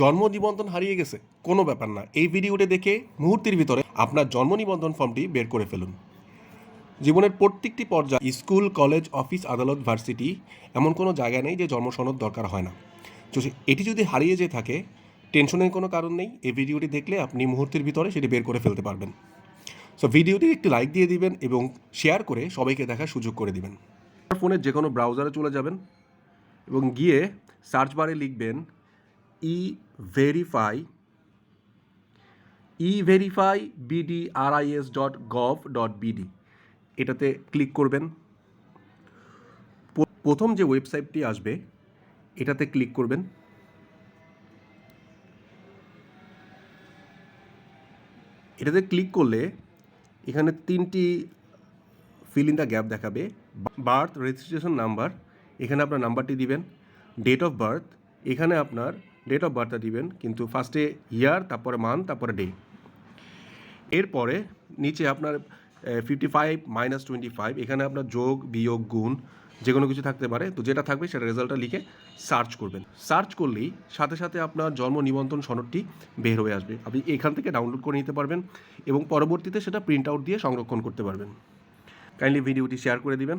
জন্ম নিবন্ধন হারিয়ে গেছে, কোনো ব্যাপার না। এই ভিডিওটি দেখে মুহূর্তের ভিতরে আপনার জন্ম নিবন্ধন ফর্মটি বের করে ফেলুন। জীবনের প্রত্যেকটি পর্যায়ে স্কুল, কলেজ, অফিস, আদালত, ভার্সিটি এমন কোনো জায়গা নেই যে জন্ম সনদ দরকার হয় না। তো এটি যদি হারিয়ে যেয়ে থাকে, টেনশনের কোনো কারণ নেই। এই ভিডিওটি দেখলে আপনি মুহূর্তের ভিতরে সেটি বের করে ফেলতে পারবেন। সো ভিডিওটি একটি লাইক দিয়ে দিবেন এবং শেয়ার করে সবাইকে দেখার সুযোগ করে দিবেন। ফোনের যে কোনো ব্রাউজারে চলে যাবেন এবং গিয়ে সার্চ বারে লিখবেন e verify e verify BD RIS dot gov dot BD এটাতে ক্লিক করবেন। প্রথম যে ওয়েবসাইটটি আসবে, এটাতে ক্লিক করবেন। এটাতে ক্লিক করলে এখানে তিনটি ফিল ইন দ্য গ্যাপ দেখাবে। বার্থ রেজিস্ট্রেশন নাম্বার এখানে আপনার নাম্বারটি দিবেন। ডেট অফ বার্থ এখানে আপনার ডেট অফ বার্থটা দিবেন, কিন্তু ফার্স্টে ইয়ার তারপরে মান্থ তারপরে ডে এরপরে নিচে আপনার fifty five minus twenty five এখানে আপনার যোগ, বিয়োগ, গুণ যে কোনো কিছু থাকতে পারে, তো যেটা থাকবে সেটা রেজাল্টটা লিখে সার্চ করবেন। সার্চ করলেই সাথে সাথে আপনার জন্ম নিবন্ধন সনদটি বের হয়ে আসবে। আপনি এখান থেকে ডাউনলোড করে নিতে পারবেন এবং পরবর্তীতে সেটা প্রিন্ট আউট দিয়ে সংরক্ষণ করতে পারবেন। কাইন্ডলি ভিডিওটি শেয়ার করে দিবেন।